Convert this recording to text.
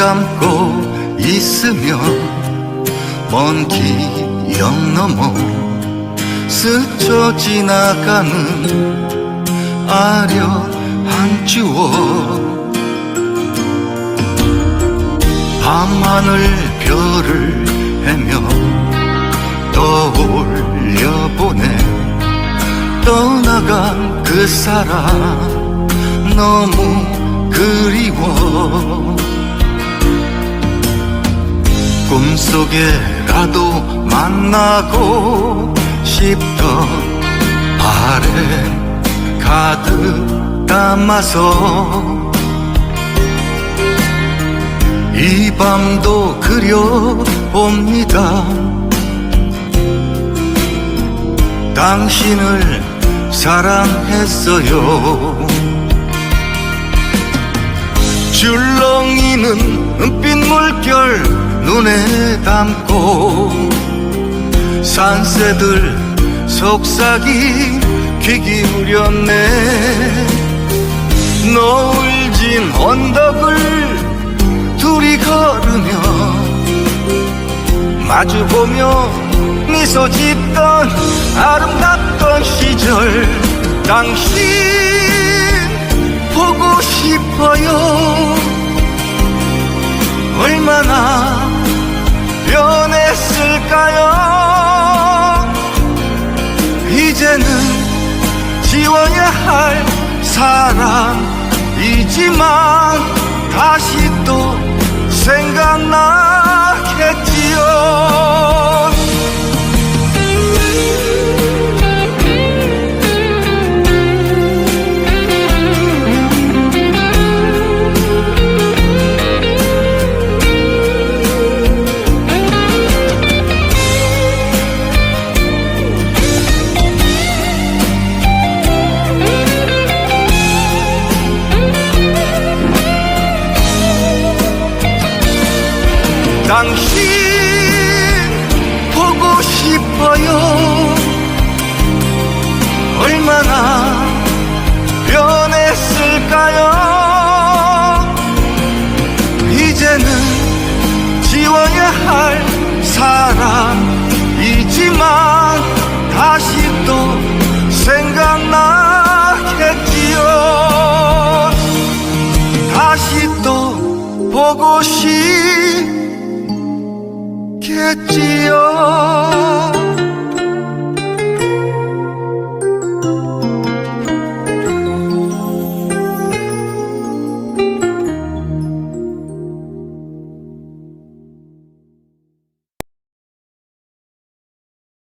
감고 있으면 먼 기억 넘어 스쳐 지나가는 아련한 추억. 밤하늘 별을 헤며 떠올려보네 떠나간 그 사람 너무 꿈속에라도 만나고 싶던 바램 가득 담아서 이 밤도 그려봅니다. 당신을 사랑했어요 줄렁이는 은빛 물결 눈에 담고 산새들 속삭이 귀 기울였네. 노을 진 언덕을 둘이 걸으며 마주보며 미소 짓던 아름답던 시절 당신 잊지만 다시 또 생각나. 당신 보고 싶어요. ਖਿੱਚਿਓ